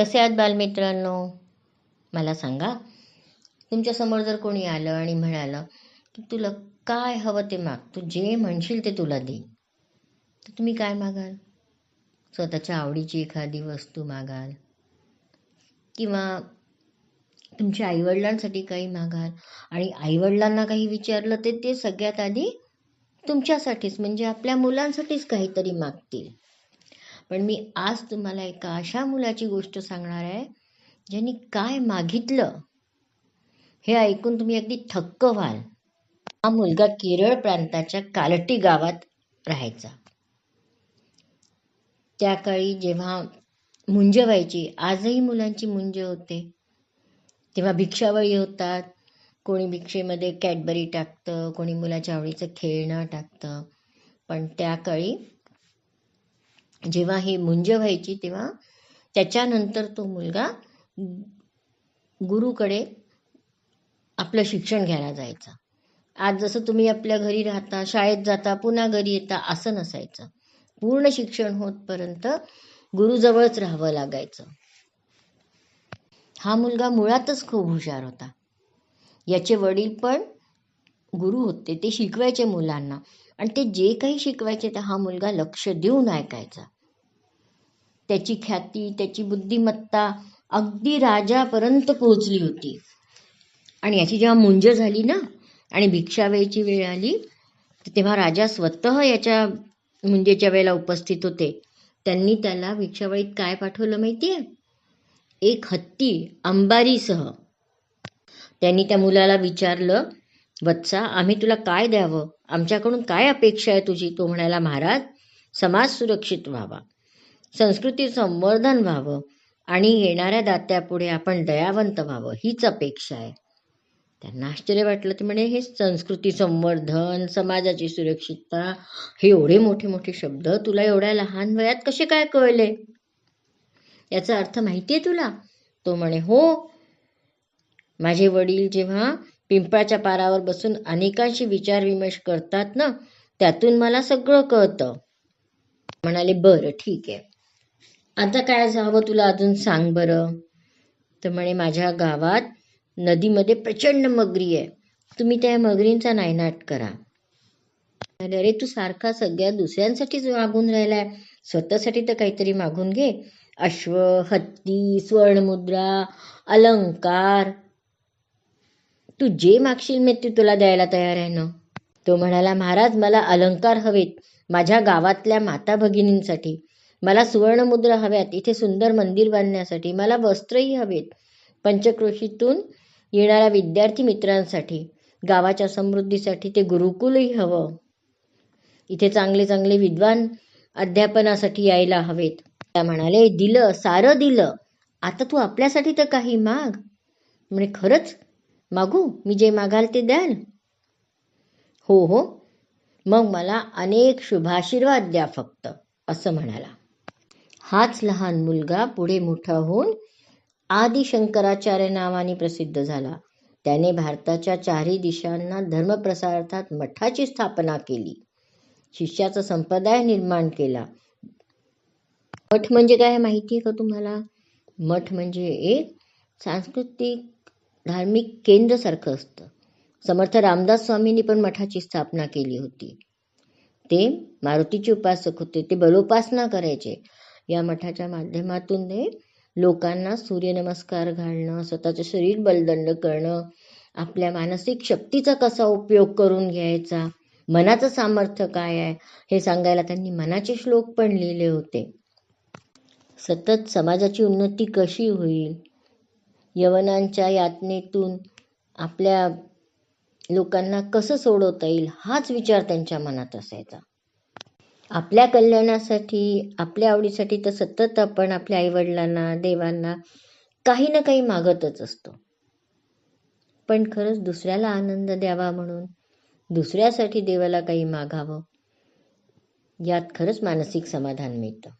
कसे आहात बालमित्रांनो? मला सांगा. तुमच्यासमोर जर कोणी आलं आणि म्हणालं की तुला काय हवं ते माग तू जे म्हणशील ते तुला देईन तर तुम्ही काय मागाल? स्वतःच्या आवडीची एखादी वस्तू मागाल? किंवा तुमच्या आईवडिलांसाठी काही मागाल? आणि आईवडिलांना काही विचारलं ते ते सगळ्यात आधी तुमच्यासाठीच म्हणजे आपल्या मुलांसाठीच काहीतरी मागतील. पण मी आज तुम्हाला एका अशा मुलाची गोष्ट सांगणार आहे ज्यांनी काय मागितलं हे ऐकून तुम्ही अगदी थक्क व्हाल. हा मुलगा केरळ प्रांताच्या कालटी गावात राहायचा. त्या काळी जेव्हा मुंज व्हायची आजही मुलांची मुंज होते. तेव्हा भिक्षावळी होतात कोणी भिक्षेमध्ये कॅडबरी टाकतं कोणी मुलाच्या आवडीचं खेळणं टाकतं. पण त्या काळी जेव्हा ही मुंज व्हायची तेव्हा त्याच्यानंतर तो मुलगा गुरुकडे आपलं शिक्षण घ्यायला जायचा. आज जसं तुम्ही आपल्या घरी राहता शाळेत जाता पुन्हा घरी येता असं नसायचं. पूर्ण शिक्षण होतपर्यंत गुरुजवळच राहावं लागायचं. हा मुलगा मुळातच खूप हुशार होता. याचे वडील पण गुरु होते ते शिकवायचे मुलांना. आणि ते जे काही शिकवायचे ते हा मुलगा लक्ष देऊन ऐकायचा. त्याची ख्याती त्याची बुद्धिमत्ता अगदी राजापर्यंत पोहोचली होती. आणि याची जेव्हा मुंज झाली ना आणि भिक्षावेळीची वेळ आली तर तेव्हा राजा स्वतः याच्या मुंजेच्या वेळेला उपस्थित होते. त्यांनी त्याला भिक्षावळीत काय पाठवलं माहिती आहे एक हत्ती अंबारीसह. त्यांनी त्या मुलाला विचारलं वत्सा आम्ही तुला काय द्यावं? आमच्याकडून काय अपेक्षा आहे तुझी? तो म्हणाला महाराज समाज सुरक्षित व्हावा. संस्कृती संवर्धन व्हावं. आणि येणाऱ्या दात्यापुढे आपण दयावंत व्हावं. हीच अपेक्षा आहे. त्यांना आश्चर्य वाटलं. ते म्हणे हे संस्कृती संवर्धन समाजाची सुरक्षितता हे एवढे मोठे मोठे शब्द तुला एवढ्या लहान वयात कसे काय कळले? याचा अर्थ माहिती आहे तुला? तो म्हणे हो. माझे वडील जेव्हा पिंपळाच्या पारावर बसून अनेकांशी विचारविमर्श करतात ना त्यातून मला सगळं कळतं. म्हणाले बरं ठीक आहे. आता काय हवं तुला अजून सांग बरं. तर म्हणे माझ्या गावात नदीमध्ये प्रचंड मगरी आहे. तुम्ही त्या मगरींचा नायनाट करा. अरे तू सारखा सगळ्या दुसऱ्यांसाठीच मागून राहिलाय स्वतःसाठी तर काहीतरी मागून घे. अश्व हत्ती स्वर्णमुद्रा अलंकार तू जे मागशील मी ते तुला द्यायला तयार आहे ना? तो म्हणाला महाराज मला अलंकार हवेत माझ्या गावातल्या माता भगिनींसाठी. मला सुवर्णमुद्रा हव्यात इथे सुंदर मंदिर बांधण्यासाठी. मला वस्त्रही हवेत पंचक्रोशीतून येणाऱ्या विद्यार्थी मित्रांसाठी. गावाच्या समृद्धीसाठी ते गुरुकुलही हवं. इथे चांगले चांगले विद्वान अध्यापनासाठी यायला हवेत. त्या म्हणाले दिलं सारं दिलं. आता तू आपल्यासाठी तर काही माग. म्हणजे खरंच? मागू मी जे मागाल ते द्याल. हो हो. मग मला अनेक शुभाशीर्वाद द्या फक्त असं म्हणाला. हाच लहान मुलगा पुढे मोठा होऊन आदिशंकराचार्य नावाने प्रसिद्ध झाला. त्याने भारताच्या चारही दिशांना धर्मप्रसारार्थात मठाची स्थापना केली. शिष्याचा संप्रदाय निर्माण केला. मठ म्हणजे काय माहिती आहे का तुम्हाला? मठ म्हणजे एक सांस्कृतिक धार्मिक केंद्रसारखं असतं. समर्थ रामदास स्वामींनी पण मठाची स्थापना केली होती. ते मारुतीचे उपासक होते. ते बलोपासना करायचे. या मठाच्या माध्यमातून ते लोकांना सूर्यनमस्कार घालणं स्वतःचं शरीर बलदंड करणं आपल्या मानसिक शक्तीचा कसा उपयोग करून घ्यायचा मनाचं सामर्थ्य काय आहे हे सांगायला त्यांनी मनाचे श्लोक पण लिहिले होते. सतत समाजाची उन्नती कशी होईल यवनांच्या यातनेतून आपल्या लोकांना कसं सोडवता येईल हाच विचार त्यांच्या मनात असायचा. आपल्या कल्याणासाठी आपल्या आवडीसाठी तर सतत आपण आपल्या आईवडिलांना देवांना काही ना काही मागतच असतो. पण खरंच दुसऱ्याला आनंद द्यावा म्हणून दुसऱ्यासाठी देवाला काही मागावं यात खरंच मानसिक समाधान मिळतं.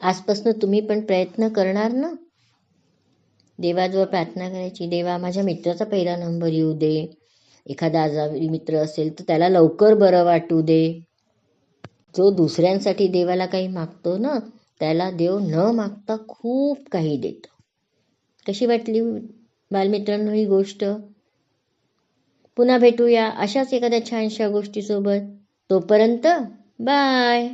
आजपासून तुम्ही पण प्रयत्न करणार ना? देवाजवळ प्रार्थना करायची. देवा माझ्या मित्राचा पहिला नंबर येऊ दे. एखादा आजारी मित्र असेल तर त्याला लवकर बरं वाटू दे. जो दुसऱ्यांसाठी देवाला काही मागतो ना त्याला देव न मागता खूप काही देतो. कशी वाटली बालमित्रांनो ही गोष्ट? पुन्हा भेटूया अशाच एखाद्या छानशा गोष्टीसोबत. तोपर्यंत बाय.